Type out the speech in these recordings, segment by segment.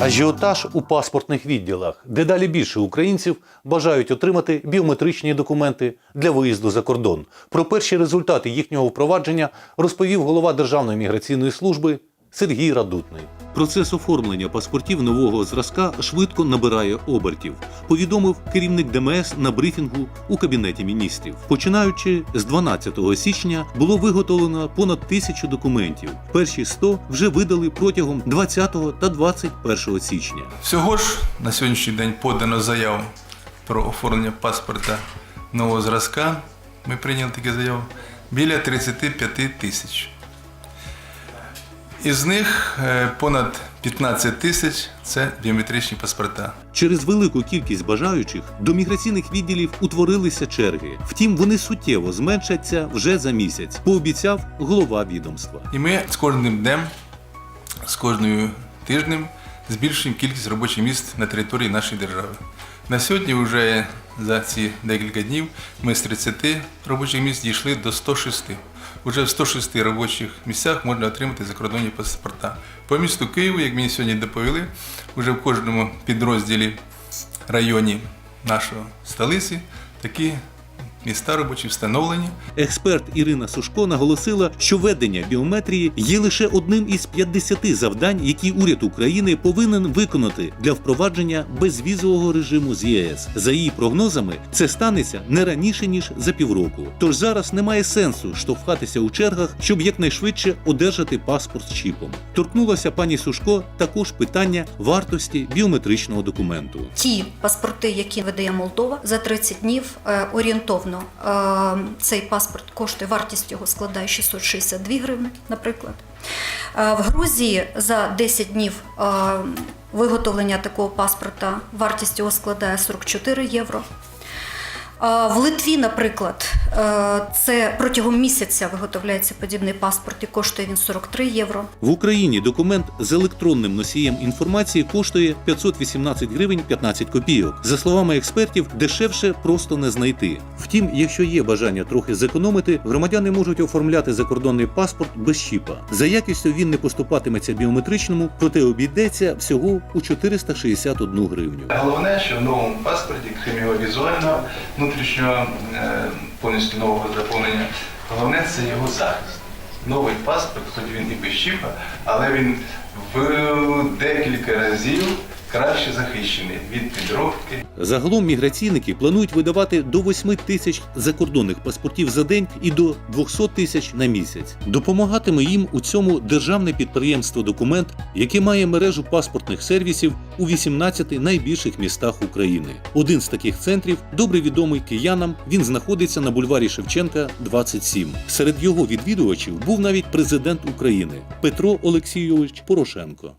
Ажіотаж у паспортних відділах. Дедалі більше українців бажають отримати біометричні документи для виїзду за кордон. Про перші результати їхнього впровадження розповів голова Державної міграційної служби Сергій Радутний. Процес оформлення паспортів нового зразка швидко набирає обертів, повідомив керівник ДМС на брифінгу у кабінеті міністрів. Починаючи з 12 січня було виготовлено понад тисячу документів. Перші 100 вже видали протягом 20 та 21 січня. Всього ж на сьогоднішній день подано заяв про оформлення паспорта нового зразка. Ми прийняли такі заяви біля 35 тисяч. Із них е, понад 15 тисяч це біометричні паспорта. Через велику кількість бажаючих до міграційних відділів утворилися черги. Втім, вони суттєво зменшаться вже за місяць, пообіцяв голова відомства. І ми з кожним днем, з кожною тижнем збільшуємо кількість робочих місць на території нашої держави. На сьогодні вже за ці декілька днів ми з 30 робочих місць дійшли до 106. Уже в 106 робочих місцях можна отримати закордонні паспорта. По місту Києву, як мені сьогодні доповіли, вже в кожному підрозділі районі нашої столиці такі міста робочі встановлені. Експерт Ірина Сушко наголосила, що ведення біометрії є лише одним із 50 завдань, які уряд України повинен виконати для впровадження безвізового режиму з ЄС. За її прогнозами, це станеться не раніше ніж за півроку. Тож зараз немає сенсу штовхатися у чергах, щоб якнайшвидше одержати паспорт з чіпом. Торкнулася пані Сушко також питання вартості біометричного документу. ті паспорти, які видає Молдова за 30 днів е, орієнтовно. е, Цей паспорт коштує, вартість його складає 662 гривни, наприклад. Е, В Грузії за 10 днів е, виготовлення такого паспорта вартість його складає 44 євро. В Литві, наприклад, е, це протягом місяця виготовляється подібний паспорт і коштує він 43 євро. В Україні документ з електронним носієм інформації коштує 518 гривень 15 копійок. За словами експертів, дешевше просто не знайти. Втім, якщо є бажання трохи зекономити, громадяни можуть оформляти закордонний паспорт без чіпа. За якістю він не поступатиметься біометричному, проте обійдеться всього у 461 гривню. Головне, що в новому паспорті, крім його візуального, внутрішнього е, повністю нового заповнення, головне це його захист. Новий паспорт, хоч він і без чіпа, але він в декілька разів краще захищений від підробки. Загалом міграційники планують видавати до 8 тисяч закордонних паспортів за день і до 200 тисяч на місяць. Допомагатиме їм у цьому державне підприємство Документ, яке має мережу паспортних сервісів у 18 найбільших містах України. Один з таких центрів, добре відомий киянам, він знаходиться на бульварі Шевченка, 27. Серед його відвідувачів був навіть президент України Петро Олексійович Порошенко.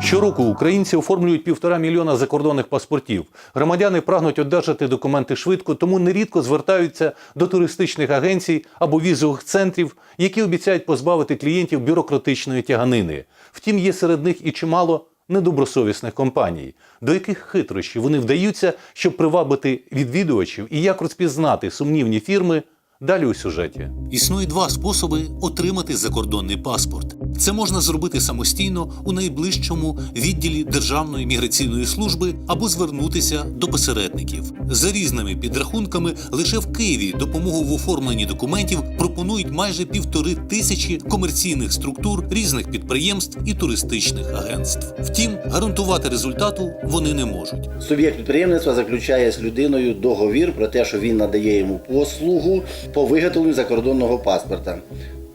Щороку українці оформлюють півтора мільйона закордонних паспортів. Громадяни прагнуть одержати документи швидко, тому нерідко звертаються до туристичних агенцій або візових центрів, які обіцяють позбавити клієнтів бюрократичної тяганини. Втім, є серед них і чимало недобросовісних компаній, до яких хитрощів вони вдаються, щоб привабити відвідувачів і як розпізнати сумнівні фірми. Далі у сюжеті існує два способи отримати закордонний паспорт: Це можна зробити самостійно у найближчому відділі Державної міграційної служби або звернутися до посередників. За різними підрахунками, лише в Києві допомогу в оформленні документів пропонують майже півтори тисячі комерційних структур різних підприємств і туристичних агентств. Втім, гарантувати результату вони не можуть. Суб'єкт підприємництва заключає з людиною договір про те, що він надає йому послугу по виготовленню закордонного паспорта.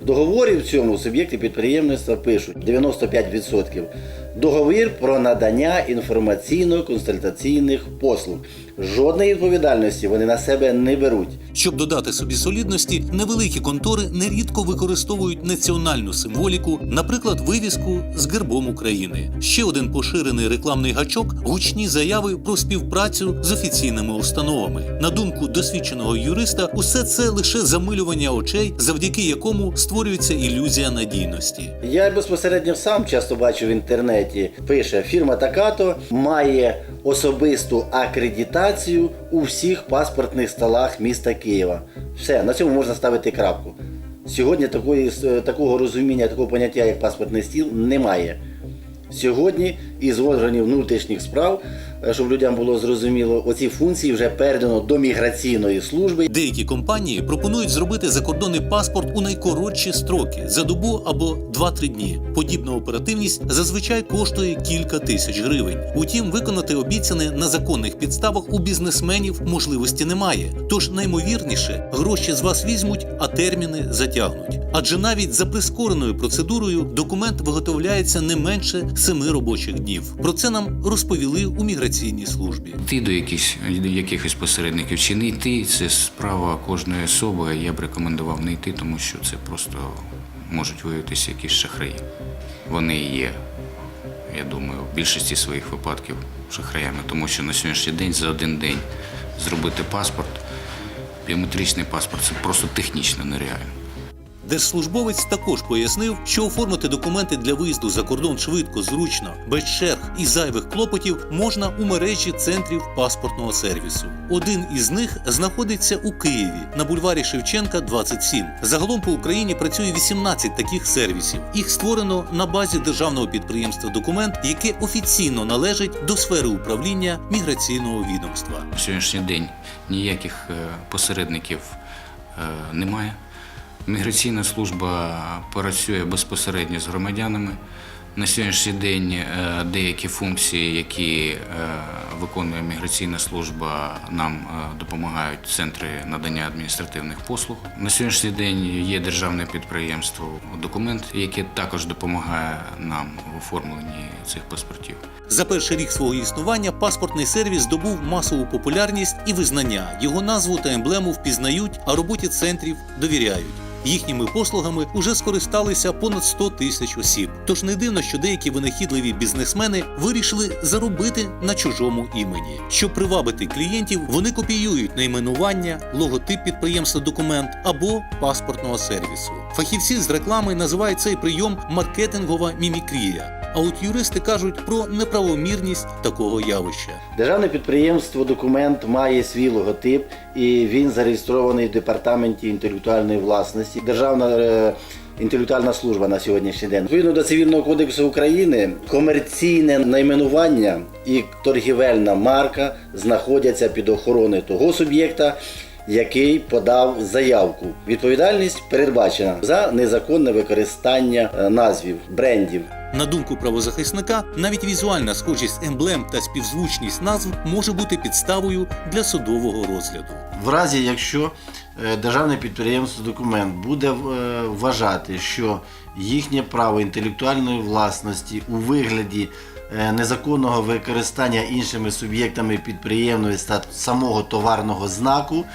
В договорі в цьому суб'єкти підприємництва пишуть 95% договір про надання інформаційно-консультаційних послуг. Жодної відповідальності вони на себе не беруть. Щоб додати собі солідності, невеликі контори нерідко використовують національну символіку, наприклад, вивіску з гербом України. Ще один поширений рекламний гачок гучні заяви про співпрацю з офіційними установами. На думку досвідченого юриста, усе це лише замилювання очей, завдяки якому створюється ілюзія надійності. Я безпосередньо сам часто бачу в інтернеті. Пише фірма Такато має особисту акредитацію у всіх паспортних столах міста Києва. Все, на цьому можна ставити крапку. Сьогодні такої, е, такого розуміння, такого поняття, як паспортний стіл, немає. Сьогодні із органів внутрішніх справ, щоб людям було зрозуміло, оці функції вже передано до міграційної служби. Деякі компанії пропонують зробити закордонний паспорт у найкоротші строки за добу або 2-3 дні. Подібна оперативність зазвичай коштує кілька тисяч гривень. Утім, виконати обіцяне на законних підставах у бізнесменів можливості немає. Тож наймовірніше гроші з вас візьмуть, а терміни затягнуть. Адже навіть за прискореною процедурою документ виготовляється не менше семи робочих днів. Про це нам розповіли у міграційній службі. Йти до якихось, якихось посередників чи не йти, це справа кожної особи. Я б рекомендував не йти, тому що це просто можуть виявитися якісь шахраї. Вони є, я думаю, в більшості своїх випадків шахраями, тому що на сьогоднішній день за один день зробити паспорт, біометричний паспорт це просто технічно нереально. Держслужбовець також пояснив, що оформити документи для виїзду за кордон швидко, зручно, без черг і зайвих клопотів можна у мережі центрів паспортного сервісу. Один із них знаходиться у Києві на бульварі Шевченка, 27. Загалом по Україні працює 18 таких сервісів. Їх створено на базі державного підприємства Документ, яке офіційно належить до сфери управління міграційного відомства. Сьогоднішній день ніяких е, посередників е, немає. Міграційна служба працює безпосередньо з громадянами. На сьогоднішній день е, деякі функції, які е, виконує міграційна служба, нам е, допомагають центри надання адміністративних послуг. На сьогоднішній день є державне підприємство документ, яке також допомагає нам в оформленні цих паспортів. За перший рік свого існування паспортний сервіс здобув масову популярність і визнання. Його назву та емблему впізнають, а роботі центрів довіряють. Їхніми послугами уже скористалися понад 100 тисяч осіб. Тож не дивно, що деякі винахідливі бізнесмени вирішили заробити на чужому імені. Щоб привабити клієнтів, вони копіюють найменування, логотип підприємства документ або паспортного сервісу. Фахівці з реклами називають цей прийом маркетингова мімікрія. А от юристи кажуть про неправомірність такого явища. Державне підприємство документ має свій логотип і він зареєстрований в департаменті інтелектуальної власності. Державна е, інтелектуальна служба на сьогоднішній день. Відповідно до цивільного кодексу України, комерційне найменування і торгівельна марка знаходяться під охороною того суб'єкта. Який подав заявку. Відповідальність передбачена за незаконне використання е, назвів брендів. На думку правозахисника, навіть візуальна схожість емблем та співзвучність назв може бути підставою для судового розгляду. В разі, якщо державне підприємство документ буде е, вважати, що їхнє право інтелектуальної власності у вигляді е, незаконного використання іншими суб'єктами підприємництва самого товарного знаку,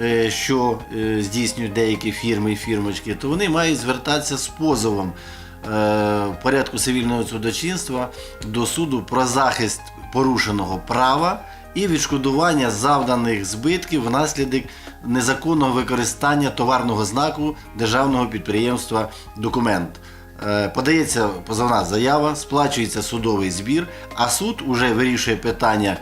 е, що е, здійснюють деякі фірми і фірмочки, то вони мають звертатися з позовом е, в порядку цивільного судочинства до суду про захист порушеного права і відшкодування завданих збитків внаслідок незаконного використання товарного знаку державного підприємства документ. Е, Подається позовна заява, сплачується судовий збір, а суд уже вирішує питання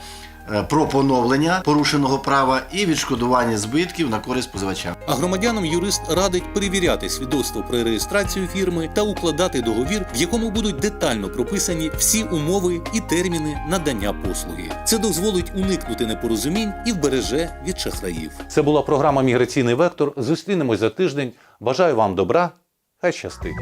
про поновлення порушеного права і відшкодування збитків на користь позивача. А громадянам юрист радить перевіряти свідоцтво про реєстрацію фірми та укладати договір, в якому будуть детально прописані всі умови і терміни надання послуги. Це дозволить уникнути непорозумінь і вбереже від шахраїв. Це була програма Міграційний вектор. Зустрінемось за тиждень. Бажаю вам добра. Хай щастить.